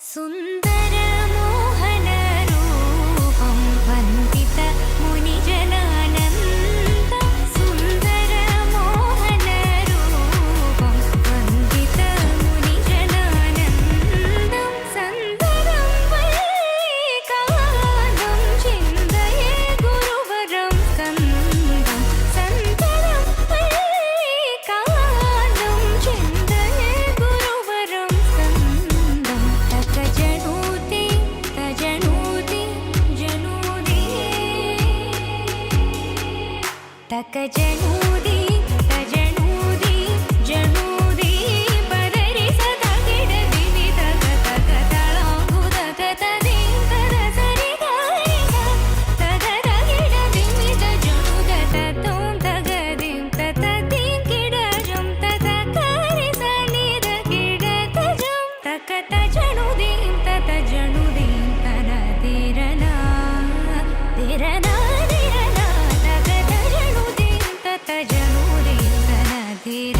സുന്ദര तक जनूद രാജനൂടി നനതിര